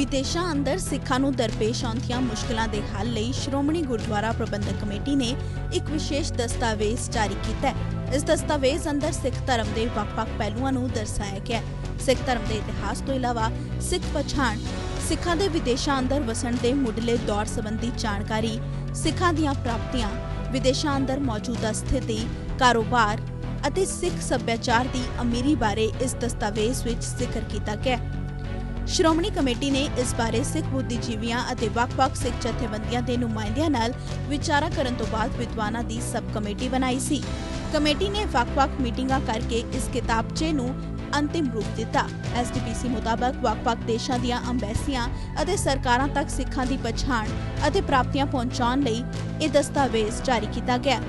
ਵਿਦੇਸ਼ਾਂ ਅੰਦਰ ਸਿੱਖਾਂ ਨੂੰ ਦਰਪੇਸ਼ ਆਉਂਦੀਆਂ ਮੁਸ਼ਕਲਾਂ ਦੇ ਹੱਲ ਲਈ ਸ਼੍ਰੋਮਣੀ ਗੁਰਦੁਆਰਾ ਪ੍ਰਬੰਧਕ ਕਮੇਟੀ ਨੇ ਇੱਕ ਵਿਸ਼ੇਸ਼ ਦਸਤਾਵੇਜ਼ ਜਾਰੀ ਕੀਤਾ ਹੈ। ਇਸ ਦਸਤਾਵੇਜ਼ ਅੰਦਰ ਸਿੱਖ ਧਰਮ ਦੇ ਵੱਖ-ਵੱਖ ਪਹਿਲੂਆਂ ਨੂੰ ਦਰਸਾਇਆ ਗਿਆ ਹੈ। ਸਿੱਖ ਧਰਮ ਦੇ ਇਤਿਹਾਸ ਤੋਂ ਇਲਾਵਾ ਸਿੱਖ ਪਛਾਣ, ਸਿੱਖਾਂ ਦੇ ਵਿਦੇਸ਼ਾਂ ਅੰਦਰ ਵਸਣ ਦੇ ਮੁੱਢਲੇ ਦੌਰ ਸੰਬੰਧੀ ਜਾਣਕਾਰੀ, ਸਿੱਖਾਂ ਦੀਆਂ ਪ੍ਰਾਪਤੀਆਂ, ਵਿਦੇਸ਼ਾਂ ਅੰਦਰ ਮੌਜੂਦਾ ਸਥਿਤੀ, ਕਾਰੋਬਾਰ ਅਤੇ ਸਿੱਖ ਸੱਭਿਆਚਾਰ ਦੀ ਅਮੀਰੀ ਬਾਰੇ ਇਸ ਦਸਤਾਵੇਜ਼ ਵਿੱਚ ਜ਼ਿਕਰ ਕੀਤਾ ਗਿਆ ਹੈ। ਸ਼੍ਰੋਮਣੀ ਕਮੇਟੀ ਨੇ ਇਸ ਬਾਰੇ ਸਿੱਖ ਬੁੱਧੀਜੀਵੀਆਂ ਅਤੇ ਵੱਖ-ਵੱਖ ਸਿੱਖ ਜਥੇਬੰਦੀਆਂ ਦੇ ਨੁਮਾਇੰਦਿਆਂ ਨਾਲ ਵਿਚਾਰਾ ਕਰਨ ਤੋਂ ਬਾਅਦ ਵਿਦਵਾਨਾਂ ਦੀ ਸਬ ਕਮੇਟੀ ਬਣਾਈ ਸੀ। ਕਮੇਟੀ ਨੇ ਵੱਖ-ਵੱਖ ਮੀਟਿੰਗਾਂ ਕਰਕੇ ਇਸ ਕਿਤਾਬਚੇ ਨੂੰ ਅੰਤਿਮ ਰੂਪ ਦਿੱਤਾ। ਐਸਡੀਪੀਸੀ ਮੁਤਾਬਕ ਵੱਖ-ਵੱਖ ਦੇਸ਼ਾਂ ਦੀਆਂ ਅੰਬੈਸੀਆਂ ਅਤੇ ਸਰਕਾਰਾਂ ਤੱਕ ਸਿੱਖਾਂ ਦੀ ਪਛਾਣ ਅਤੇ ਪ੍ਰਾਪਤੀਆਂ ਪਹੁੰਚਾਉਣ ਲਈ ਇਹ ਦਸਤਾਵੇਜ਼ ਜਾਰੀ ਕੀਤਾ ਗਿਆ।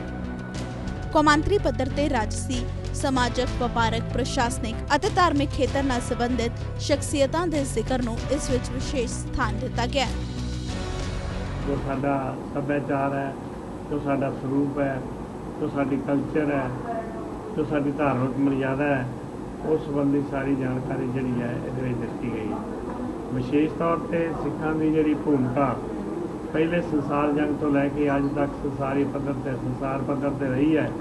ਕੌਮਾਂਤਰੀ ਪੱਧਰ ਤੇ ਰਾਜਸੀ, ਸਮਾਜਿਕ, ਵਪਾਰਕ, ਪ੍ਰਸ਼ਾਸਨਿਕ ਅਤੇ ਧਾਰਮਿਕ ਖੇਤਰ ਨਾਲ ਸੰਬੰਧਿਤ ਸ਼ਖਸੀਅਤਾਂ ਦੇ ਜ਼ਿਕਰ ਨੂੰ ਇਸ ਵਿੱਚ ਵਿਸ਼ੇਸ਼ ਸਥਾਨ ਦਿੱਤਾ ਗਿਆ ਹੈ। ਜੋ ਸਾਡਾ ਸੱਭਿਆਚਾਰ ਹੈ, ਜੋ ਸਾਡਾ ਸਰੂਪ ਹੈ, ਜੋ ਸਾਡੀ ਕਲਚਰ ਹੈ, ਜੋ ਸਾਡੀ ਧਾਰਮਿਕ ਮਰਿਆਦਾ ਹੈ ਉਸ ਸੰਬੰਧੀ ਸਾਰੀ ਜਾਣਕਾਰੀ ਜਿਹੜੀ ਹੈ, ਇਹਦੇ ਵਿੱਚ ਦਿੱਤੀ ਗਈ ਹੈ। ਵਿਸ਼ੇਸ਼ ਤੌਰ ਤੇ ਸਿੱਖਾਂ ਦੀ ਜਿਹੜੀ ਭੂਮਿਕਾ ਪਹਿਲੇ ਸੰਸਾਰ ਜੰਗ ਤੋਂ ਲੈ ਕੇ ਅੱਜ ਤੱਕ ਸੰਸਾਰੀ ਪੱਧਰ ਤੇ ਸੰਸਾਰ ਪੱਧਰ ਤੇ ਰਹੀ ਹੈ,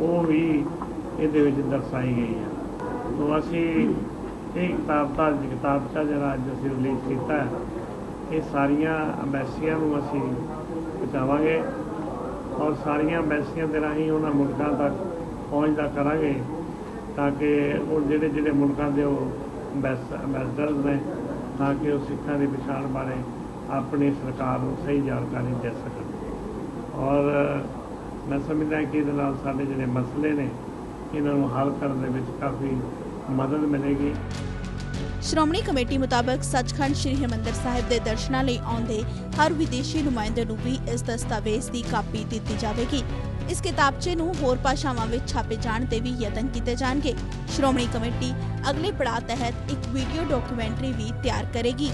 ਉਹ ਵੀ ਇਹਦੇ ਵਿੱਚ ਦਰਸਾਈ ਗਈ ਹੈ। ਸੋ ਅਸੀਂ ਇਹ ਕਿਤਾਬ ਦਾ ਕਿਤਾਬਚਾ ਜਿਹੜਾ ਅੱਜ ਅਸੀਂ ਰਿਲੀਜ਼ ਕੀਤਾ ਹੈ, ਇਹ ਸਾਰੀਆਂ ਅੰਬੈਸੀਆਂ ਨੂੰ ਅਸੀਂ ਪਹੁੰਚਾਵਾਂਗੇ ਔਰ ਸਾਰੀਆਂ ਅੰਬੈਸੀਆਂ ਦੇ ਰਾਹੀਂ ਉਹਨਾਂ ਮੁਲਕਾਂ ਤੱਕ ਪਹੁੰਚਦਾ ਕਰਾਂਗੇ ਤਾਂ ਕਿ ਉਹ ਜਿਹੜੇ ਜਿਹੜੇ ਮੁਲਕਾਂ ਦੇ ਉਹ ਅੰਬੈਸ- ਅੰਬੈਸਡਰਸ ਨੇ, ਤਾਂ ਕਿ ਉਹ ਸਿੱਖਾਂ ਦੀ ਪਛਾਣ ਬਾਰੇ ਆਪਣੀ ਸਰਕਾਰ ਨੂੰ ਸਹੀ ਜਾਣਕਾਰੀ ਦੇ ਸਕਣ। ਔਰ ਮੈਂ ਸਮਝਦਾ ਕਿ ਇਹਦੇ ਨਾਲ ਸਾਡੇ ਜਿਹੜੇ ਮਸਲੇ ਨੇ, ਇਹਨਾਂ ਨੂੰ ਹੱਲ ਕਰਨ ਦੇ ਵਿੱਚ ਕਾਫੀ ਮਦਦ ਮਿਲੇਗੀ। ਸ਼੍ਰੋਮਣੀ ਕਮੇਟੀ ਮੁਤਾਬਕ ਸੱਚਖੰਡ ਸ੍ਰੀ ਹਰਿਮੰਦਰ ਸਾਹਿਬ ਦੇ ਦਰਸ਼ਨਾਂ ਲਈ ਆਉਂਦੇ ਹਰ ਵਿਦੇਸ਼ੀ ਨੁਮਾਇੰਦੇ ਨੂੰ ਵੀ ਇਸ ਦਸਤਾਵੇਜ਼ ਦੀ ਕਾਪੀ ਦਿੱਤੀ ਜਾਵੇਗੀ। ਇਸ ਕਿਤਾਬਚੇ ਨੂੰ ਹੋਰ ਭਾਸ਼ਾਵਾਂ ਵਿੱਚ ਛਾਪੇ ਜਾਣ ਦੇ ਵੀ ਯਤਨ ਕੀਤੇ ਜਾਣਗੇ। ਸ਼੍ਰੋਮਣੀ ਕਮੇਟੀ ਅਗਲੇ ਪੜਾਅ ਤਹਿਤ ਇੱਕ ਵੀਡੀਓ ਡਾਕੂਮੈਂਟਰੀ ਵੀ ਤਿਆਰ ਕਰੇਗੀ।